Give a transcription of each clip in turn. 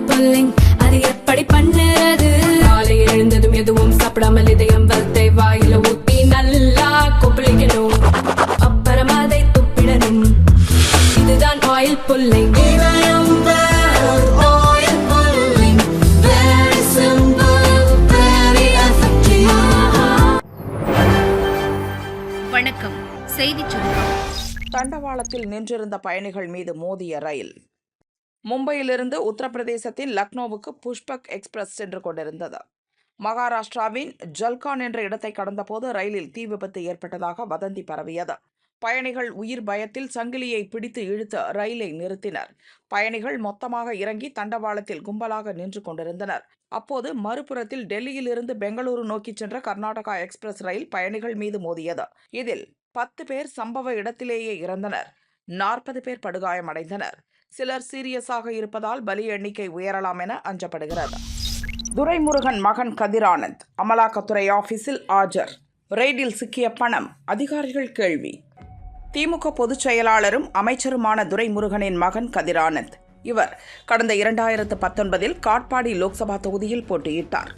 Pulling அது எப்படி பண்ணுறது? காலையில் எழுந்ததும் எதுவும் சாப்பிடாமல் இதயம் வளத்தை வாயில ஊத்தி நல்லா கொப்பளிக்கணும். அப்புறம் அதை துப்பிடணும். இதுதான் oil pulling oil pulling very simple very effective வணக்கம். செய்திச் சுருக்கம். தண்டவாளத்தில் நின்றிருந்த பயணிகள் மீது மோதிய ரயில். மும்பையிலிருந்து உத்தரப்பிரதேசத்தின் லக்னோவுக்கு புஷ்பக் எக்ஸ்பிரஸ் சென்று கொண்டிருந்தது. மகாராஷ்டிராவின் ஜல்கான் என்ற இடத்தை கடந்தபோது ரயிலில் தீ விபத்து ஏற்பட்டதாக வதந்தி பரவியது. பயணிகள் உயிர் பயத்தில் சங்கிலியை பிடித்து இழுத்து ரயிலை நிறுத்தினர். பயணிகள் மொத்தமாக இறங்கி தண்டவாளத்தில் கும்பலாக நின்று கொண்டிருந்தனர். அப்போது மறுபுறத்தில் டெல்லியிலிருந்து பெங்களூரு நோக்கிச் சென்ற கர்நாடகா எக்ஸ்பிரஸ் ரயில் பயணிகள் மீது மோதியது. இதில் பத்து பேர் சம்பவ இடத்திலேயே இறந்தனர். நாற்பது பேர் படுகாயமடைந்தனர். சிலர் சீரியஸாக இருப்பதால் பலி எண்ணிக்கை உயரலாம் என அஞ்சப்படுகிறது. துரைமுருகன் மகன் கதிரானந்த் அமலாக்கத்துறை ஆபீஸில் ஆஜர். ரெய்டில் சிக்கிய பணம் அதிகாரிகள் கேள்வி. திமுக பொதுச் செயலாளரும் அமைச்சருமான துரைமுருகனின் மகன் கதிரானந்த். இவர் கடந்த இரண்டாயிரத்து பத்தொன்பதில் காட்பாடி லோக்சபா தொகுதியில் போட்டியிட்டார்.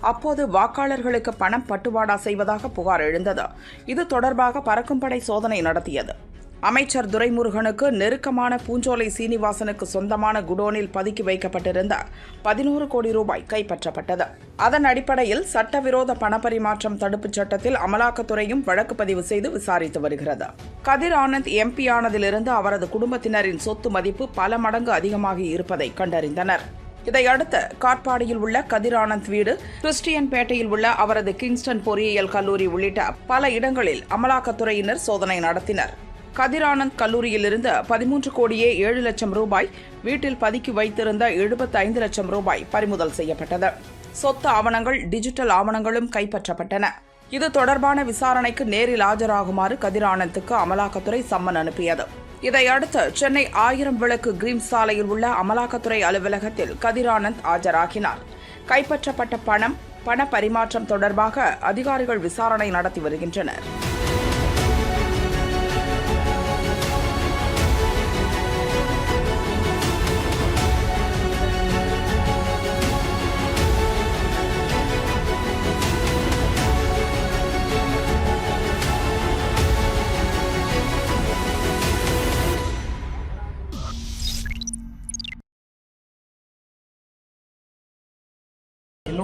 அப்போது வாக்காளர்களுக்கு பணம் பட்டுவாடா செய்வதாக புகார் எழுந்தது. இது தொடர்பாக பறக்கும் படை சோதனை நடத்தியது. அமைச்சர் துரைமுருகனுக்கு நெருக்கமான பூஞ்சோலை சீனிவாசனுக்கு சொந்தமான குடோனில் பதுக்கி வைக்கப்பட்டிருந்த பதினோரு கோடி ரூபாய் கைப்பற்றப்பட்டது. அதன் அடிப்படையில் சட்டவிரோத பணப்பரிமாற்றம் தடுப்புச் சட்டத்தில் அமலாக்கத்துறையும் வழக்கு பதிவு செய்து விசாரித்து வருகிறது. கதிர் ஆனந்த் எம்பி ஆனதிலிருந்து அவரது குடும்பத்தினரின் சொத்து மதிப்பு பல மடங்கு அதிகமாகி இருப்பதை கண்டறிந்தனர். இதையடுத்து காட்பாடியில் உள்ள கதிர் ஆனந்த் வீடு கிறிஸ்டியன் பேட்டையில் உள்ள அவரது கிங்ஸ்டன் பொறியியல் கல்லூரி உள்ளிட்ட பல இடங்களில் அமலாக்கத்துறையினர் சோதனை நடத்தினர். கதிரானந்த் கல்லூரியிலிருந்து பதிமூன்று கோடியே ஏழு லட்சம் ரூபாய் வீட்டில் பதுக்கி வைத்திருந்த எழுபத்தி ஐந்து லட்சம் ரூபாய் பறிமுதல் செய்யப்பட்டது. சொத்து ஆவணங்கள் டிஜிட்டல் ஆவணங்களும் கைப்பற்றப்பட்டன. இது தொடர்பான விசாரணைக்கு நேரில் ஆஜராகுமாறு கதிர் ஆனந்துக்கு அமலாக்கத்துறை சம்மன் அனுப்பியது. இதையடுத்து சென்னை ஆயிரம் விளக்கு கிரீம் சாலையில் உள்ள அமலாக்கத்துறை அலுவலகத்தில் கதிரானந்த் ஆஜராகினார். கைப்பற்றப்பட்ட பணம் பண பரிமாற்றம் தொடர்பாக அதிகாரிகள் விசாரணை நடத்தி வருகின்றனர்.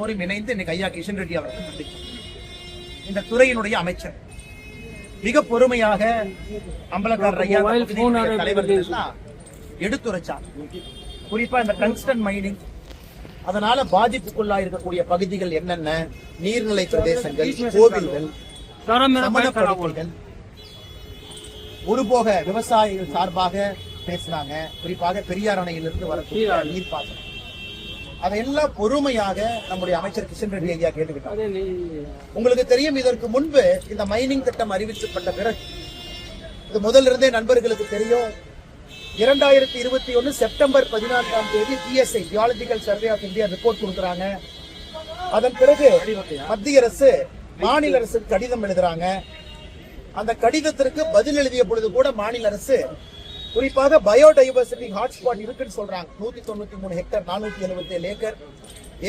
எல்லோரும் இணைந்து இன்னைக்கு ஐயா கிஷன் ரெட்டி அவர்கள். இந்த துறையினுடைய அமைச்சர். மிக பொறுமையாக அம்பலக்காரர் ஐயா தலைவர்கள் எல்லாம் எடுத்துரைச்சார். குறிப்பா இந்த டங்ஸ்டன் மைனிங். அதனால பாதிப்புக்குள்ளா இருக்கக்கூடிய பகுதிகள் என்னென்ன? நீர்நிலை பிரதேசங்கள் கோவில்கள் சமணப்படுக்கைகள் ஒருபோக விவசாயிகள் சார்பாக பேசினாங்க. குறிப்பாக பெரியார் அணையிலிருந்து வரக்கூடிய நீர்ப்பாசனம். அதையெல்லாம் பொறுமையாக நம்முடைய அமைச்சர் கிஷன் ரெட்டி ஐயா கேட்டுக்கிட்டார். உங்களுக்கு தெரியும் இதற்கு முன்பு இந்த மைனிங் திட்டம் அறிவிக்கப்பட்ட பிறகு இது முதல்ல இருந்தே நண்பர்களுக்கு தெரியும். இரண்டாயிரத்தி இருபத்தி ஒன்னு செப்டம்பர் பதினான்காம் தேதி GSI geological survey of India report கொடுக்குறாங்க. அதன் பிறகு மத்திய அரசு மாநில அரசுக்கு கடிதம் எழுதுறாங்க. அந்த கடிதத்திற்கு பதில் எழுதிய பொழுது கூட மாநில அரசு குறிப்பாக பயோடைவர்சிட்டி ஹாட்ஸ்பாட் இருக்குன்னு சொல்றாங்க. நூத்தி தொண்ணூத்தி மூணு ஹெக்டர் நானூத்தி எழுபத்தி ஏழு ஏக்கர்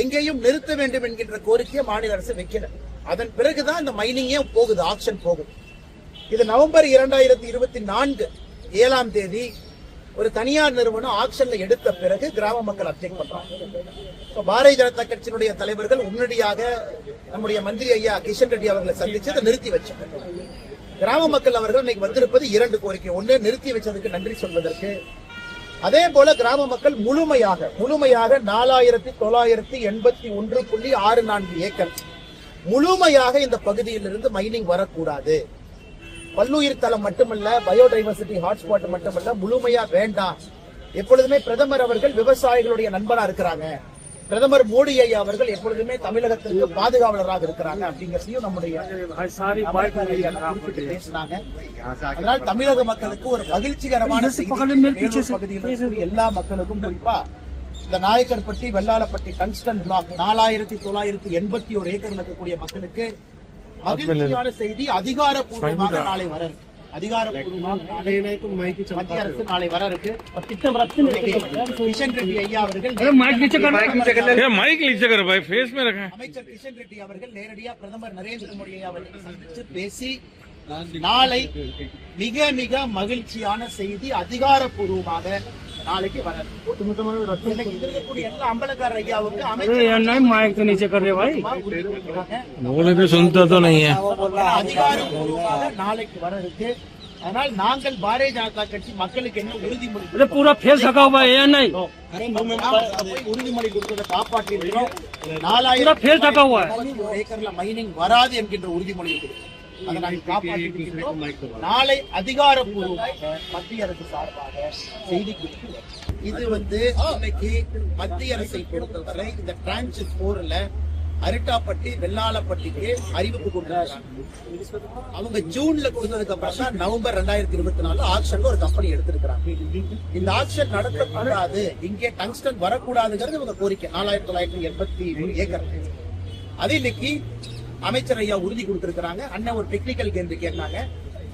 எங்கேயும் நிறுத்த வேண்டும் என்கின்ற கோரிக்கையை மாநில அரசு வைக்கல. அதன் பிறகுதான் இந்த மைனிங்கே போகுது ஆக்ஷன் போகுது இது நவம்பர் இரண்டாயிரத்தி இருபத்தி நான்கு ஏழாம் தேதி ஒரு தனியார் நிறுவனம் ஆக்ஷன்ல எடுத்த பிறகு கிராம மக்கள் அப்டேக் பண்றாங்க. பாரதிய ஜனதா கட்சியினுடைய தலைவர்கள் உடனடியாக நம்முடைய மந்திரி ஐயா கிஷன் ரெட்டி அவர்களை சந்திச்சு அதை நிறுத்தி வச்சாங்க. கிராம மக்கள் அவர்கள் இன்னைக்கு வந்திருப்பது இரண்டு கோரிக்கை. ஒன்று நிறுத்தி வச்சதுக்கு நன்றி சொல்வதற்கு. அதே போல கிராம மக்கள் முழுமையாக முழுமையாக நாலாயிரத்தி தொள்ளாயிரத்தி எண்பத்தி ஒன்று புள்ளி ஆறு நான்கு ஏக்கர் முழுமையாக இந்த பகுதியிலிருந்து மைனிங் வரக்கூடாது. பல்லுயிர் தளம் மட்டுமல்ல பயோடைவர்சிட்டி ஹாட்ஸ்பாட் மட்டுமல்ல முழுமையா வேண்டாம். எப்பொழுதுமே பிரதமர் அவர்கள் விவசாயிகளுடைய நண்பரா இருக்கிறாங்க. பிரதமர் மோடி ஐயா அவர்கள் எப்பொழுதுமே தமிழகத்திற்கு பாதுகாவலராக இருக்கிறாங்க அப்படிங்கிறதையும் நம்முடைய பேசினாங்க அதனால் தமிழக மக்களுக்கு ஒரு மகிழ்ச்சிகரமான பகுதியில் எல்லா மக்களுக்கும் குறிப்பா இந்த நாயக்கர்பட்டி வெள்ளாளப்பட்டி டங்ஸ்டன் பிளாக் நாலாயிரத்தி தொள்ளாயிரத்தி எண்பத்தி ஒரு ஏக்கர் இருக்கக்கூடிய மக்களுக்கு மகிழ்ச்சியான செய்தி அதிகாரப்பூர்வமாக நாளை வர இருக்கு. மைக் லிச்சகர் அமைச்சர் கிஷன் ரெட்டி அவர்கள் நேரடியாக பிரதமர் நரேந்திர மோடி அவர்கள் பேசி நாளை மிக மிக மகிழ்ச்சியான செய்தி அதிகாரப்பூர்வமாக நாளைக்கு வர இருக்கு. இன்னைக்கு இருக்கக்கூடிய எல்லா அம்பலக்காரர் ஐயாவுக்கு அமைச்சர் माइक तो नीचे कर रहे भाई கொடுத்திருக்காங்க. बोले भी सुनता तो नहीं है அதிகாரப்பூர்வமாக நாளைக்கு வர இருக்கு அதனால் நாங்கள் பாரதிய ஜனதா கட்சி மக்களுக்கு என்ன உறுதிமொழி पूरा फेस ढका हुआ है या नहीं போய் உறுதிமொழி கொடுத்ததை காப்பாற்றி இருக்கிறோம். நாலாயிரம் फेस ढका हुआ है ஒரு ஏக்கர்ல மைனிங் வராது என்கின்ற உறுதிமொழி கொடுத்தோம். அதை நாங்கள். நாளை அதிகாரப்பூர்வமாக மத்திய அரசு சார்பாக செய்தி. இது வந்து இன்னைக்கு மத்திய அரசை பொறுத்தவரை இந்த டிரான்சிட் போர்ல அரிட்டாப்பட்டி வெள்ளாளப்பட்டிக்கு அறிவிப்பு கொடுத்திருக்காங்க அவங்க ஜூன்ல கொடுத்ததுக்கு அப்புறம் தான் நவம்பர் ரெண்டாயிரத்தி இருபத்தி நாலு ஆக்ஷன்ல ஒரு கம்பெனி எடுத்திருக்கிறாங்க. இந்த ஆக்ஷன் நடத்தக்கூடாது இங்கே டங்ஸ்டன் வரக்கூடாதுங்கிறது இவங்க கோரிக்கை. நாலாயிரத்தி தொள்ளாயிரத்தி எண்பத்தி மூணு ஏக்கர். அது இன்னைக்கு அமைச்சர் ஐயா உறுதி கொடுத்திருக்கிறாங்க. அண்ணன் ஒரு டெக்னிக்கல் கேள்வி கேட்டாங்க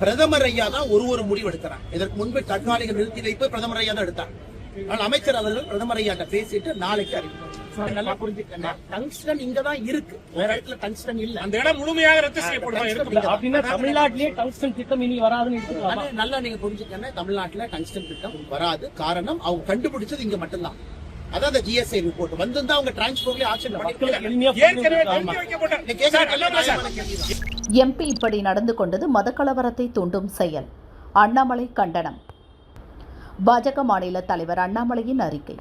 பிரதமர் ஐயா தான் ஒரு ஒரு முடிவு எடுக்கிறாங்க. இதற்கு முன்பு தற்காலிக நிறுத்தி வைப்பு பிரதமர் ஐயா தான் எடுத்தாங்க ஆனால் அமைச்சர் அவர்கள் பிரதமர் ஐயாட்ட பேசிட்டு நாளைக்கு அறிவிப்பாங்க நல்லா புரிஞ்சுக்கங்க. டங்ஸ்டன் இங்க தான் இருக்கு. வேற இடத்துல டங்ஸ்டன் இல்ல. அந்த இடம் முழுமையாக ரத்து செய்யப்படும். அப்படின்னா தமிழ்நாட்டிலேயே டங்ஸ்டன் திட்டம் இனி வராதுன்னு நல்லா நீங்க புரிஞ்சுக்கங்க. தமிழ்நாட்டுல டங்ஸ்டன் திட்டம் வராது. காரணம் அவங்க கண்டுபிடிச்சது இங்க மட்டும்தான். அதான் அந்த ஜிஎஸ்ஐ ரிப்போர்ட் வந்து அவங்க ஆக்ஷன் பண்ணிருக்காங்க எம்பி இப்படி நடந்து கொண்டது மதக்கலவரத்தை தூண்டும் செயல். அண்ணாமலை கண்டனம். பாஜக மாநில தலைவர் அண்ணாமலையின் அறிக்கை.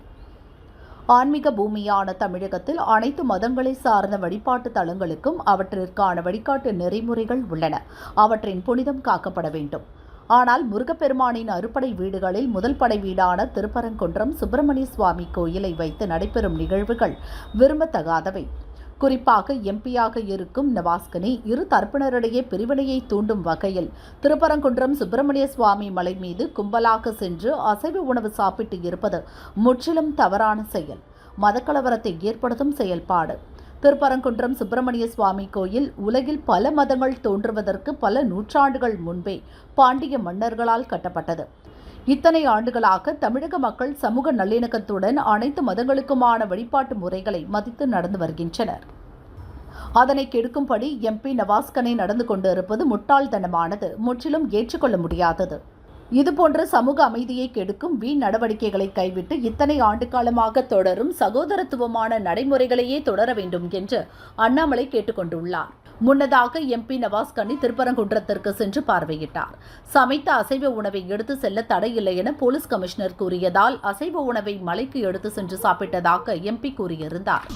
ஆன்மீக பூமியான தமிழகத்தில் அனைத்து மதங்களை சார்ந்த வழிபாட்டு தலங்களுக்கும் அவற்றிற்கான வழிகாட்டு நெறிமுறைகள் உள்ளன. அவற்றின் புனிதம் காக்கப்பட வேண்டும். ஆனால் முருகப்பெருமானின் அறுபடை வீடுகளில் முதல் படை வீடான திருப்பரங்குன்றம் சுப்பிரமணிய சுவாமி கோயிலை வைத்து நடைபெறும் நிகழ்வுகள் விரும்பத்தகாதவை. குறிப்பாக எம்பியாக இருக்கும் நவாஸ்கனி இரு தரப்பினரிடையே பிரிவினையை தூண்டும் வகையில் திருப்பரங்குன்றம் சுப்பிரமணிய சுவாமி மலை மீது கும்பலாக சென்று அசைவ உணவு சாப்பிட்டு இருப்பது முற்றிலும் தவறான செயல். மதக்கலவரத்தை ஏற்படுத்தும் செயல்பாடு. திருப்பரங்குன்றம் சுப்பிரமணிய சுவாமி கோயில் உலகில் பல மதங்கள் தோன்றுவதற்கு பல நூற்றாண்டுகள் முன்பே பாண்டிய மன்னர்களால் கட்டப்பட்டது. இத்தனை ஆண்டுகளாக தமிழக மக்கள் சமூக நல்லிணக்கத்துடன் அனைத்து மதங்களுக்குமான வழிபாட்டு முறைகளை மதித்து நடந்து வருகின்றனர். அதனை கெடுக்கும்படி எம்பி நவாஸ்கனை நடந்து கொண்டிருப்பது முட்டாள்தனமானது. முற்றிலும் ஏற்றுக்கொள்ள முடியாதது. இதுபோன்ற சமூக அமைதியை கெடுக்கும் வீண் நடவடிக்கைகளை கைவிட்டு இத்தனை ஆண்டு காலமாக தொடரும் சகோதரத்துவமான நடைமுறைகளையே தொடர வேண்டும் என்று அண்ணாமலை கேட்டுக்கொண்டுள்ளார். முன்னதாக எம்பி நவாஸ்கனி திருப்பரங்குன்றத்திற்கு சென்று பார்வையிட்டார். சமைத்த அசைவ உணவை எடுத்து செல்ல தடையில்லை என போலீஸ் கமிஷனர் கூறியதால் அசைவ உணவை மலைக்கு எடுத்து சென்று சாப்பிட்டதாக எம்பி கூறியிருந்தார்.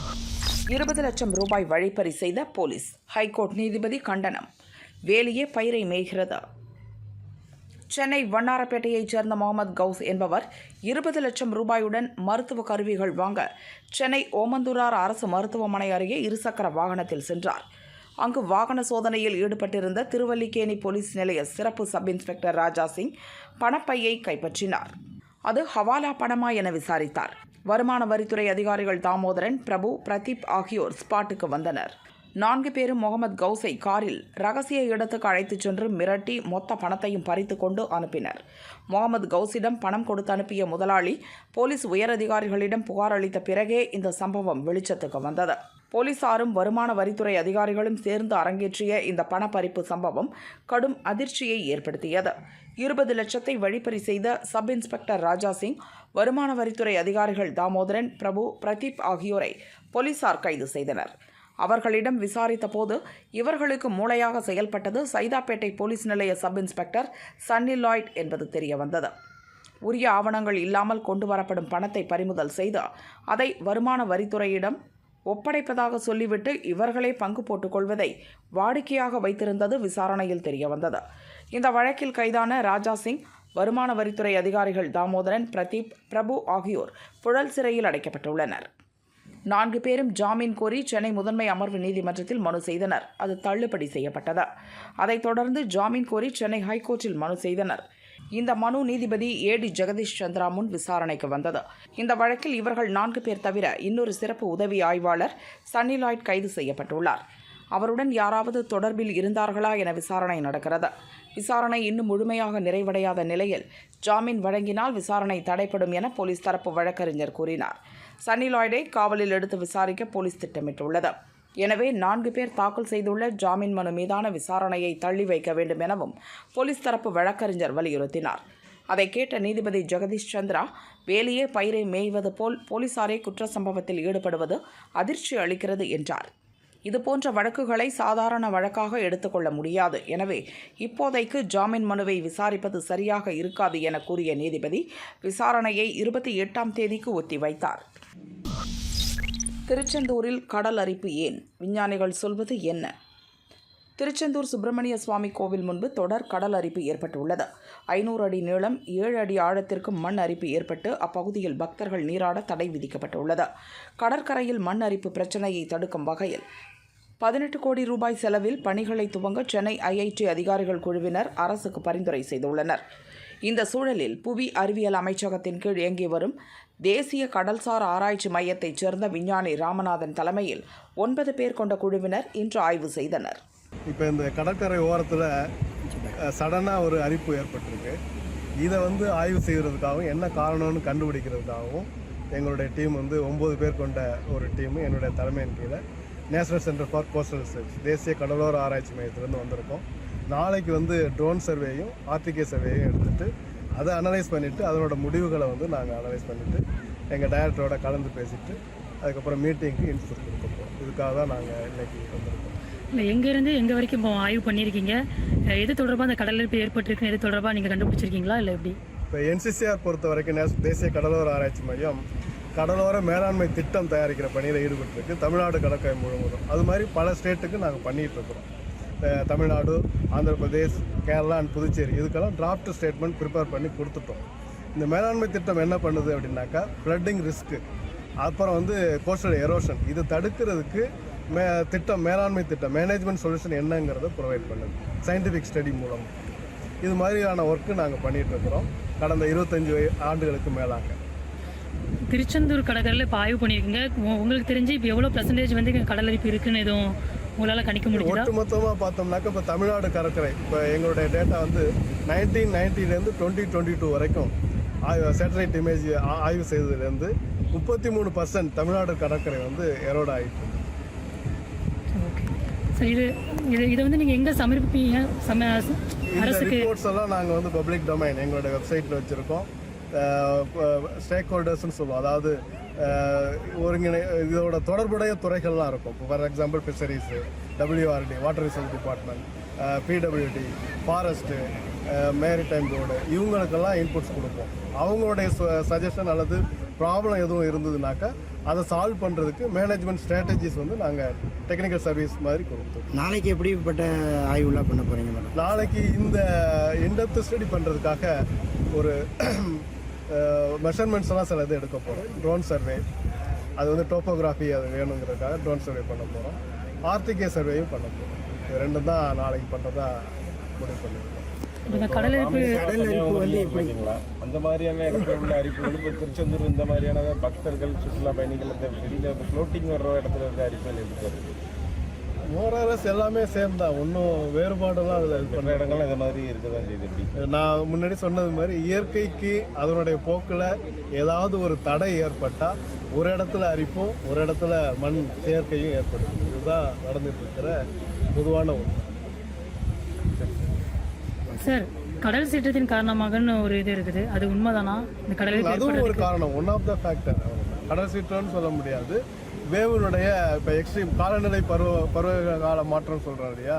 இருபது லட்சம் ரூபாய் வழிப்பறி செய்த போலீஸ். ஹைகோர்ட் நீதிபதி கண்டனம். வேலையே பயிரை மேய்கிறதா. சென்னை வண்ணாரப்பேட்டையைச் சேர்ந்த முகமது கவுஸ் என்பவர் இருபது லட்சம் ரூபாயுடன் மருத்துவ கருவிகள் வாங்க சென்னை ஓமந்தூரார் அரசு மருத்துவமனை அருகே இருசக்கர வாகனத்தில் சென்றார். அங்கு வாகன சோதனையில் ஈடுபட்டிருந்த திருவல்லிக்கேணி போலீஸ் நிலைய சிறப்பு சப் இன்ஸ்பெக்டர் ராஜா சிங் பணப்பையை கைப்பற்றினார். அது ஹவாலா பணமா என விசாரித்தார். வருமான வரித்துறை அதிகாரிகள் தாமோதரன் பிரபு பிரதீப் ஆகியோர் ஸ்பாட்டுக்கு வந்தனர். நான்கு பேரும் முகமது கவுஸை காரில் ரகசிய இடத்துக்கு அழைத்துச் சென்று மிரட்டி மொத்த பணத்தையும் பறித்து கொண்டு அனுப்பினர். முகமது கவுஸிடம் பணம் கொடுத்து அனுப்பிய முதலாளி போலீஸ் உயரதிகாரிகளிடம் புகார் அளித்த பிறகே இந்த சம்பவம் வெளிச்சத்துக்கு வந்தது. போலீசாரும் வருமான வரித்துறை அதிகாரிகளும் சேர்ந்து அரங்கேற்றிய இந்த பணப்பறிப்பு சம்பவம் கடும் அதிர்ச்சியை ஏற்படுத்தியது. இருபது லட்சத்தை வழிப்பறி செய்த சப் இன்ஸ்பெக்டர் ராஜா சிங் வருமான வரித்துறை அதிகாரிகள் தாமோதரன் பிரபு பிரதீப் ஆகியோரை போலீசார் கைது செய்தனர். அவர்களிடம் விசாரித்த போது இவர்களுக்கு மூளையாக செயல்பட்டது சைதாப்பேட்டை போலீஸ் நிலைய சப் இன்ஸ்பெக்டர் சன்னி லாய்ட் என்பது தெரிய வந்தது உரிய ஆவணங்கள் இல்லாமல் கொண்டு வரப்படும் பணத்தை பறிமுதல் செய்து அதை வருமான வரித்துறையிடம் ஒப்படைப்பதாக சொல்லிவிட்டு இவர்களே பங்கு போட்டுக்கொள்வதை வாடிக்கையாக வைத்திருந்தது விசாரணையில் தெரிய வந்தது இந்த வழக்கில் கைதான ராஜா சிங் வருமான வரித்துறை அதிகாரிகள் தாமோதரன் பிரதீப் பிரபு ஆகியோர் புழல் சிறையில் அடைக்கப்பட்டுள்ளனர். நான்கு பேரும் ஜாமீன் கோரி சென்னை முதன்மை அமர்வு நீதிமன்றத்தில் மனு செய்தனர். அது தள்ளுபடி செய்யப்பட்டது. அதைத் தொடர்ந்து ஜாமீன் கோரி சென்னை ஹைகோர்ட்டில் மனு செய்தனர். இந்த மனு நீதிபதி ஏ டி ஜெகதீஷ் சந்திரா முன் விசாரணைக்கு வந்தது. இந்த வழக்கில் இவர்கள் நான்கு பேர் தவிர இன்னொரு சிறப்பு உதவி ஆய்வாளர் சன்னி லாய்ட் கைது செய்யப்பட்டுள்ளார். அவருடன் யாராவது தொடர்பில் இருந்தார்களா என விசாரணை நடக்கிறது. விசாரணை இன்னும் முழுமையாக நிறைவடையாத நிலையில் ஜாமீன் வழங்கினால் விசாரணை தடைப்படும் என போலீஸ் தரப்பு வழக்கறிஞர் கூறினார். சன்னி லாய்டை காவலில் எடுத்து விசாரிக்க போலீஸ் திட்டமிட்டுள்ளது. எனவே நான்கு பேர் தாக்கல் செய்துள்ள ஜாமீன் மனு மீதான விசாரணையை தள்ளி வைக்க வேண்டும் எனவும் போலீஸ் தரப்பு வழக்கறிஞர் வலியுறுத்தினார். அதை கேட்ட நீதிபதி ஜெகதீஷ் சந்திரா வேலியே பயிரை மேய்வது போல் போலீசாரே குற்ற சம்பவத்தில் ஈடுபடுவது அதிர்ச்சி அளிக்கிறது என்றார். இதுபோன்ற வழக்குகளை சாதாரண வழக்காக எடுத்துக்கொள்ள முடியாது. எனவே இப்போதைக்கு ஜாமீன் மனுவை விசாரிப்பது சரியாக இருக்காது என கூறிய நீதிபதி விசாரணையை இருபத்தி எட்டாம் தேதிக்கு ஒத்திவைத்தார் திருச்செந்தூரில் கடல் அரிப்பு ஏன்? விஞ்ஞானிகள் சொல்வது என்ன? திருச்செந்தூர் சுப்பிரமணிய சுவாமி கோவில் முன்பு தொடர் கடல் அரிப்பு ஏற்பட்டுள்ளது. ஐநூறு அடி நீளம் ஏழு அடி ஆழத்திற்கு மண் அரிப்பு ஏற்பட்டு அப்பகுதியில் பக்தர்கள் நீராட தடை விதிக்கப்பட்டுள்ளது. கடற்கரையில் மண் அரிப்பு பிரச்சனையை தடுக்கும் வகையில் பதினெட்டு கோடி ரூபாய் செலவில் பணிகளை துவங்க சென்னை ஐஐடி அதிகாரிகள் குழுவினர் அரசுக்கு பரிந்துரை செய்துள்ளனர். இந்த சூழலில் புவி அறிவியல் அமைச்சகத்தின் கீழ் இயங்கி வரும் தேசிய கடல்சார் ஆராய்ச்சி மையத்தைச் சேர்ந்த விஞ்ஞானி ராமநாதன் தலைமையில் ஒன்பது பேர் கொண்ட குழுவினர் இன்று ஆய்வு செய்தனர். இப்போ இந்த கடற்கரை ஓரத்தில் சடனாக ஒரு அரிப்பு ஏற்பட்டிருக்கு. இதை வந்து ஆய்வு செய்கிறதுக்காகவும் என்ன காரணம்னு கண்டுபிடிக்கிறதுக்காகவும் எங்களுடைய டீம் வந்து ஒம்பது பேர் கொண்ட ஒரு டீம் என்னுடைய தலைமையின் கீழே National Centre for Coastal Research தேசிய கடலோர ஆராய்ச்சி மையத்திலேருந்து வந்திருக்கோம். நாளைக்கு வந்து ட்ரோன் சர்வேயும் ஆர்டிகே சர்வேயும் எடுத்துகிட்டு அதை அனலைஸ் பண்ணிவிட்டு அதனோட முடிவுகளை வந்து நாங்கள் அனலைஸ் பண்ணிவிட்டு எங்கள் டைரக்டரோட கலந்து பேசிட்டு அதுக்கப்புறம் மீட்டிங்க்கு கொடுக்க போகிறோம் இதுக்காக தான் நாங்கள் இன்னைக்கு வந்திருக்கோம். இல்லை எங்கேருந்து எங்கே வரைக்கும் இப்போ ஆய்வு பண்ணியிருக்கீங்க? எது தொடர்பாக அந்த கடலில் ஏற்பட்டிருக்குன்னு எது தொடர்பாக நீங்கள் கண்டுபிடிச்சிருக்கீங்களா இல்லை எப்படி? இப்போ என்சிசிஆர் பொறுத்த வரைக்கும் தேசிய கடலோர ஆராய்ச்சி மையம் கடலோர மேலாண்மை திட்டம் தயாரிக்கிற பணியில் ஈடுபட்டிருக்கு. தமிழ்நாடு கடற்கரை முழுவதும். அது மாதிரி பல ஸ்டேட்டுக்கு நாங்கள் பண்ணிகிட்டு இருக்கிறோம். தமிழ்நாடு ஆந்திர பிரதேஷ் கேரளா அண்ட் புதுச்சேரி. இதுக்கெல்லாம் டிராஃப்ட் ஸ்டேட்மெண்ட் ப்ரிப்பேர் பண்ணி கொடுத்துட்டோம். இந்த மேலாண்மை திட்டம் என்ன பண்ணுது அப்படின்னாக்கா ஃப்ளட்டிங் ரிஸ்க்கு அப்புறம் வந்து கோஸ்டல் எரோஷன் இது தடுக்கிறதுக்கு மே திட்டம் மேலாண்மை திட்டம் மேனேஜ்மெண்ட் சொல்யூஷன் என்னங்கிறத ப்ரொவைட் பண்ணுது. சயின்டிஃபிக் ஸ்டடி மூலம். இது மாதிரியான ஒர்க்கு நாங்கள் பண்ணிகிட்ருக்குறோம் இருக்கிறோம். கடந்த இருபத்தஞ்சி ஆண்டுகளுக்கு மேலாக. திருச்செந்தூர் கடற்கரையில் இப்போ ஆய்வு பண்ணியிருக்கீங்க உங்களுக்கு தெரிஞ்சு இப்போ எவ்வளோ பர்சன்டேஜ் வந்து இங்க கடல் இருக்குன்னு எதுவும் உங்களால் கணிக்க முடியுதா ஒட்டுமொத்தமாக பார்த்தோம்னாக்கா இப்போ தமிழ்நாடு கடற்கரை இப்போ எங்களுடைய டேட்டா வந்து நைன்டீன் நைன்டிலேருந்து டுவெண்ட்டி டுவெண்ட்டி டூ வரைக்கும் ஆய்வு சேட்டலைட் இமேஜ் ஆய்வு செய்ததுலேருந்து முப்பத்தி மூணு பர்சன்ட் தமிழ்நாடு கடற்கரை வந்து எரோட் ஆகிட்டு சரி இது இது இதை வந்து நீங்கள் எங்கே சமர்ப்பிப்பீங்க? சம அரசுக்கு ரிப்போர்ட்ஸ் எல்லாம் நாங்கள் வந்து பப்ளிக் டொமைன் எங்களோட வெப்சைட்டில் வச்சுருக்கோம். ஸ்டேக் ஹோல்டர்ஸ்னு சொல்லுவோம். அதாவது ஒருங்கிணை இதோட தொடர்புடைய துறைகள்லாம் இருக்கும். இப்போ for example fisheries WRD water resource department PWD forest maritime board இவங்களுக்கெல்லாம் இன்புட்ஸ் கொடுப்போம். அவங்களுடைய சஜஷன் அல்லது ப்ராப்ளம் எதுவும் இருந்ததுனாக்கா அதை சால்வ் பண்ணுறதுக்கு மேனேஜ்மெண்ட் ஸ்ட்ராட்டஜிஸ் வந்து நாங்கள் டெக்னிக்கல் சர்வீஸ் மாதிரி கொடுத்தோம் நாளைக்கு எப்படிப்பட்ட ஆய்வுலாம் பண்ண போறீங்க மேடம் நாளைக்கு இந்த இன்டெப்த் ஸ்டடி பண்ணுறதுக்காக ஒரு மெஷர்மெண்ட்ஸ் எல்லாம் சில இது எடுக்க போகிறோம் ட்ரோன் சர்வே அது வந்து டோப்போகிராஃபி அது வேணுங்கிறதுக்காக ட்ரோன் சர்வே பண்ண போகிறோம் ஆர்டிகே சர்வேயும் பண்ண போகிறோம் இது ரெண்டும் தான் நாளைக்கு பண்ணுறதா முடிவு பண்ணியிருக்கோம் இந்த கடல் அந்த மாதிரியான இடத்துல உள்ள இப்போ திருச்செந்தூர் இந்த மாதிரியான பக்தர்கள் சுற்றுலா பயணிகள் இந்த வெளியில ஃப்ளோட்டிங் வர்ற இடத்துல இருக்க அரிப்புகள் எப்படி? மோரலஸ் எல்லாமே சேம் தான். ஒன்றும் வேறுபாடெல்லாம் அதில் இது மற்ற பண்ண இடங்கள் இந்த மாதிரி இருக்க தான் நான் முன்னாடி சொன்னது மாதிரி இயற்கைக்கு அதனுடைய போக்கில் ஏதாவது ஒரு தடை ஏற்பட்டால் ஒரு இடத்துல அரிப்பும் ஒரு இடத்துல மண் செயற்கையும் ஏற்படும். இதுதான் நடந்துட்டு இருக்கிற பொதுவான ஒன்று. சார் கடல் சீற்றத்தின் காரணமாகன்னு ஒரு இது இருக்குது. அது உண்மைதானா? இந்த கடல் அதுவும் ஒரு காரணம். ஒன் ஆஃப் த ஃபேக்டர் கடல் சீற்றம்னு சொல்ல முடியாது. வேவனுடைய இப்போ எக்ஸ்ட்ரீம் காலநிலை பருவ பருவ கால மாற்றம் சொல்கிறோம் இல்லையா?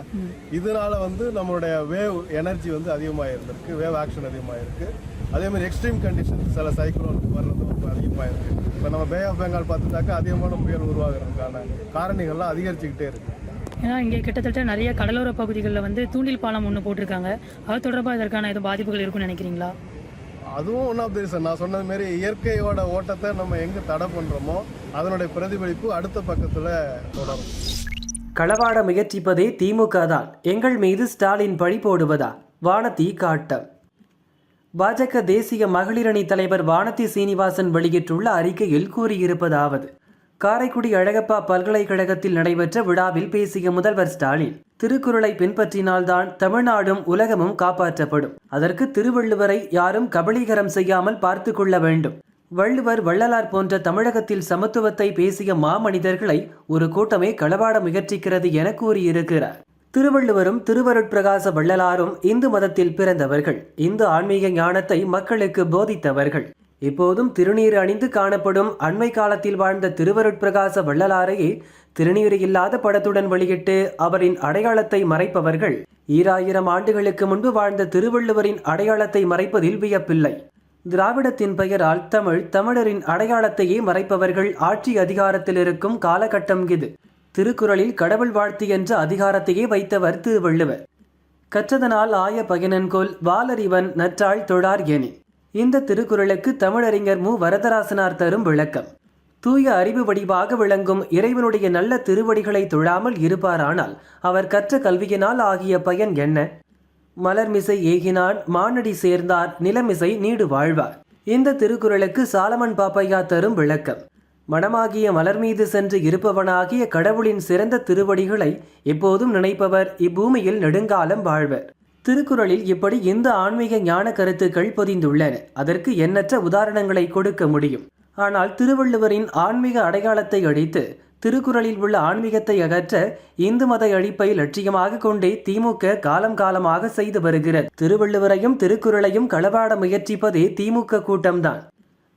இதனால வந்து நம்மளுடைய வேவ் எனர்ஜி வந்து அதிகமாக இருந்திருக்கு வேவ் ஆக்ஷன் அதிகமாக இருக்கு. அதே மாதிரி எக்ஸ்ட்ரீம் கண்டிஷன் சில சைக்ளோன் வர்றது ரொம்ப அதிகமாக இருக்கு. இப்போ நம்ம பே ஆஃப் பெங்கால் பார்த்துட்டாக்கா அதிகமான புயல் உருவாகிறதுக்கான காரணிகள்லாம் அதிகரிச்சுக்கிட்டே இருக்கு. ஏன்னா இங்கே கிட்டத்தட்ட நிறைய கடலோர பகுதிகளில் வந்து தூண்டில் பாலம் ஒன்று போட்டிருக்காங்க. அது தொடர்பாக இதற்கான எதுவும் பாதிப்புகள் இருக்குன்னு நினைக்கிறீங்களா? அதுவும் ஒன் ஆஃப் த ரீசன் நான் சொன்னது மாதிரி இயற்கையோட ஓட்டத்தை நம்ம எங்கே தடை பண்ணுறோமோ அதனுடைய பிரதிபலிப்பு அடுத்த பக்கத்தில் தொடரும். களவாட முயற்சிப்பதே திமுக தான். எங்கள் மீது ஸ்டாலின் பழி போடுவதா? வானதி காட்டம். பாஜக தேசிய மகளிரணி தலைவர் வானதி சீனிவாசன் வெளியிட்டுள்ள அறிக்கையில் கூறியிருப்பதாவது காரைக்குடி அழகப்பா பல்கலைக்கழகத்தில் நடைபெற்ற விழாவில் பேசிய முதல்வர் ஸ்டாலின் திருக்குறளை பின்பற்றினால்தான் தமிழ்நாடும் உலகமும் காப்பாற்றப்படும். அதற்கு திருவள்ளுவரை யாரும் கபலீகரம் செய்யாமல் பார்த்து கொள்ள வேண்டும். வள்ளுவர் வள்ளலார் போன்ற தமிழகத்தில் சமத்துவத்தை பேசிய மாமனிதர்களை ஒரு கூட்டமே களவாட முயற்சிக்கிறது என கூறியிருக்கிறார். திருவள்ளுவரும் திருவருட்பிரகாச வள்ளலாரும் இந்து மதத்தில் பிறந்தவர்கள். இந்து ஆன்மீக ஞானத்தை மக்களுக்கு போதித்தவர்கள். இப்போதும் திருநீர் அணிந்து காணப்படும் அண்மை காலத்தில் வாழ்ந்த திருவருட்பிரகாச வள்ளலாரையே திருநீர் இல்லாத படத்துடன் வெளியிட்டு அவரின் அடையாளத்தை மறைப்பவர்கள். ஈராயிரம் ஆண்டுகளுக்கு முன்பு வாழ்ந்த திருவள்ளுவரின் அடையாளத்தை மறைப்பதில் வியப்பில்லை. திராவிடத்தின் பெயரால் தமிழ் தமிழரின் அடையாளத்தையே மறைப்பவர்கள் ஆட்சி அதிகாரத்தில் இருக்கும் காலகட்டம் இது. திருக்குறளில் கடவுள் வாழ்த்து என்ற அதிகாரத்தையே வைத்தவர் திருவள்ளுவர். கற்றதனால் ஆய பயனன்கோல் வாலறிவன் நற்றாள் தொழார் எனி. இந்த திருக்குறளுக்கு தமிழறிஞர் மு. வரதராசனார் தரும் விளக்கம். தூய அறிவு வடிவாக விளங்கும் இறைவனுடைய நல்ல திருவடிகளை தொழாமல் இருப்பாரானால் அவர் கற்ற கல்வியினால் ஆகிய பயன் என்ன? மலர்மிசை ஏகினான் மானடி சேர்ந்தார் நிலமிசை நீடு வாழ்வார். இந்த திருக்குறளுக்கு சாலமன் பாப்பையா தரும் விளக்கம். மனமாகிய மலர் மீது சென்று இருப்பவனாகிய கடவுளின் சிறந்த திருவடிகளை எப்போதும் நினைப்பவர் இப்பூமியில் நெடுங்காலம் வாழ்வர். திருக்குறளில் இப்படி இந்த ஆன்மீக ஞான கருத்துக்கள் பொதிந்துள்ளன? அதற்கு எண்ணற்ற உதாரணங்களை கொடுக்க முடியும். ஆனால் திருவள்ளுவரின் ஆன்மீக அடையாளத்தை அழித்து திருக்குறளில் உள்ள ஆன்மீகத்தை அகற்ற இந்து மத அழிப்பை லட்சியமாக கொண்டே திமுக காலம் காலமாக செய்து வருகிறது. திருவள்ளுவரையும் திருக்குறளையும் களவாட முயற்சிப்பதே திமுக கூட்டம்தான்.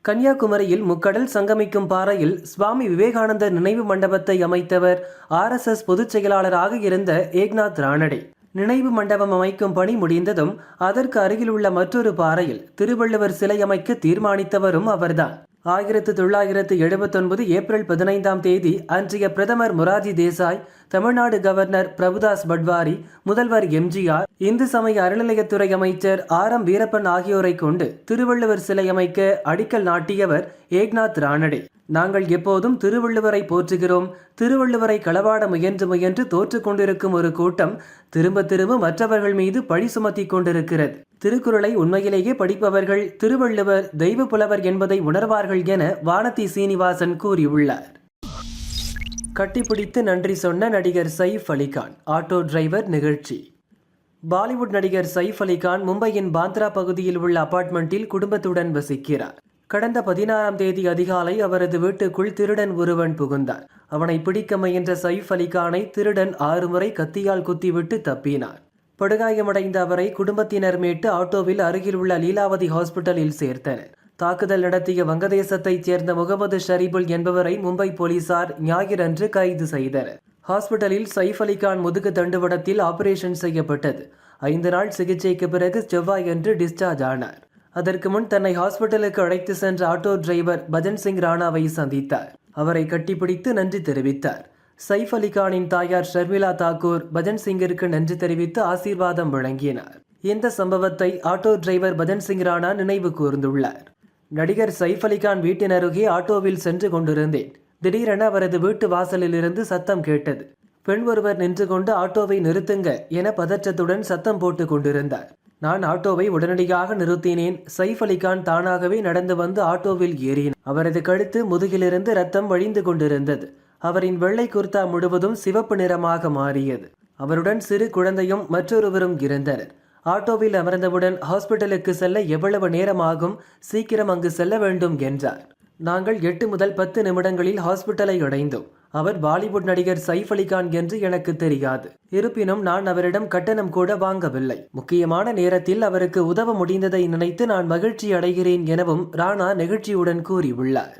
கன்னியாகுமரியில் முக்கடல் சங்கமிக்கும் பாறையில் சுவாமி விவேகானந்தர் நினைவு மண்டபத்தை அமைத்தவர் ஆர்எஸ்எஸ் பொதுச் செயலாளராக இருந்த ஏக்நாத் ரானடே நினைவு மண்டபம் அமைக்கும் பணி முடிந்ததும் அதற்கு அருகிலுள்ள மற்றொரு பாறையில் திருவள்ளுவர் சிலை அமைக்க தீர்மானித்தவரும் அவர்தான். ஆயிரத்து தொள்ளாயிரத்து எழுபத்தொன்பது ஏப்ரல் பதினைந்தாம் தேதி அன்றைய பிரதமர் மொராஜி தேசாய் தமிழ்நாடு கவர்னர் பிரபுதாஸ் பட்வாரி முதல்வர் எம்ஜிஆர் இந்து சமய அறநிலையத்துறை அமைச்சர் ஆர் எம் வீரப்பன் ஆகியோரை கொண்டு திருவள்ளுவர் சிலை அமைக்க அடிக்கல் நாட்டியவர் ஏக்நாத் ரானடே நாங்கள் எப்போதும் திருவள்ளுவரை போற்றுகிறோம். திருவள்ளுவரை களவாட முயன்று முயன்று தோற்று கொண்டிருக்கும் ஒரு கூட்டம் திரும்ப திரும்ப மற்றவர்கள் மீது பழி சுமத்தி கொண்டிருக்கிறது. திருக்குறளை உண்மையிலேயே படிப்பவர்கள் திருவள்ளுவர் தெய்வ புலவர் என்பதை உணர்வார்கள் என வானதி சீனிவாசன் கூறியுள்ளார். கட்டிப்பிடித்து நன்றி சொன்ன நடிகர் சைஃப் அலிகான் ஆட்டோ டிரைவர் நிகழ்ச்சி. பாலிவுட் நடிகர் சைஃப் அலிகான் மும்பையின் பாந்த்ரா பகுதியில் உள்ள அபார்ட்மெண்ட்டில் குடும்பத்துடன் வசிக்கிறார். கடந்த பதினாறாம் தேதி அதிகாலை அவரது வீட்டுக்குள் திருடன் ஒருவன் புகுந்தான். அவனை பிடிக்க முயன்ற சைஃப் அலிகானை திருடன் ஆறு முறை கத்தியால் குத்திவிட்டு தப்பினார். படுகாயமடைந்த அவரை குடும்பத்தினர் மீட்டு ஆட்டோவில் அருகில் உள்ள லீலாவதி ஹாஸ்பிட்டலில் சேர்த்தனர். தாக்குதல் நடத்திய வங்கதேசத்தைச் சேர்ந்த முகமது ஷரீபுல் என்பவரை மும்பை போலீசார் ஞாயிறன்று கைது செய்தனர். ஹாஸ்பிட்டலில் சைஃப் அலிகான் முதுகு தண்டுவடத்தில் ஆபரேஷன் செய்யப்பட்டது. ஐந்து நாள் சிகிச்சைக்கு பிறகு செவ்வாயன்று டிஸ்சார்ஜ் ஆனார். அதற்கு முன் தன்னை ஹாஸ்பிட்டலுக்கு அழைத்து சென்ற ஆட்டோ டிரைவர் பஜன் சிங் ராணாவை சந்தித்தார். அவரை கட்டிப்பிடித்து நன்றி தெரிவித்தார். சைஃப் அலிகானின் தாயார் ஷர்மிளா தாக்கூர் பஜன் சிங்கிற்கு நன்றி தெரிவித்து ஆசீர்வாதம் வழங்கினார். இந்த சம்பவத்தை ஆட்டோ டிரைவர் பஜன் சிங் ராணா நினைவு கூர்ந்துள்ளார். நடிகர் சைஃப் அலிகான் வீட்டின் அருகே ஆட்டோவில் சென்று கொண்டிருந்தேன். திடீரென அவரது வீட்டு வாசலிலிருந்து சத்தம் கேட்டது. பெண் ஒருவர் நின்று கொண்டு ஆட்டோவை நிறுத்துங்க என பதற்றத்துடன் சத்தம் போட்டு கொண்டிருந்தார். நான் ஆட்டோவை உடனடியாக நிறுத்தினேன். சைஃப் அலிகான் தானாகவே நடந்து வந்து ஆட்டோவில் ஏறினார் அவரது கழுத்து முதுகிலிருந்து ரத்தம் வழிந்து கொண்டிருந்தது. அவரின் வெள்ளை குர்தா முழுவதும் சிவப்பு நிறமாக மாறியது. அவருடன் சிறு குழந்தையும் மற்றொருவரும் இருந்தனர். ஆட்டோவில் அமர்ந்தவுடன் ஹாஸ்பிட்டலுக்கு செல்ல எவ்வளவு நேரம் ஆகும் சீக்கிரம் அங்கு செல்ல வேண்டும் என்றார். நாங்கள் எட்டு முதல் பத்து நிமிடங்களில் ஹாஸ்பிட்டலை அடைந்தோம். அவர் பாலிவுட் நடிகர் சைஃப் அலிகான் என்று எனக்கு தெரியாது. இருப்பினும் நான் அவரிடம் கட்டணம் கூட வாங்கவில்லை. முக்கியமான நேரத்தில் அவருக்கு உதவ முடிந்ததை நினைத்து நான் மகிழ்ச்சி அடைகிறேன் எனவும் ராணா நெகிழ்ச்சியுடன் கூறியுள்ளார்.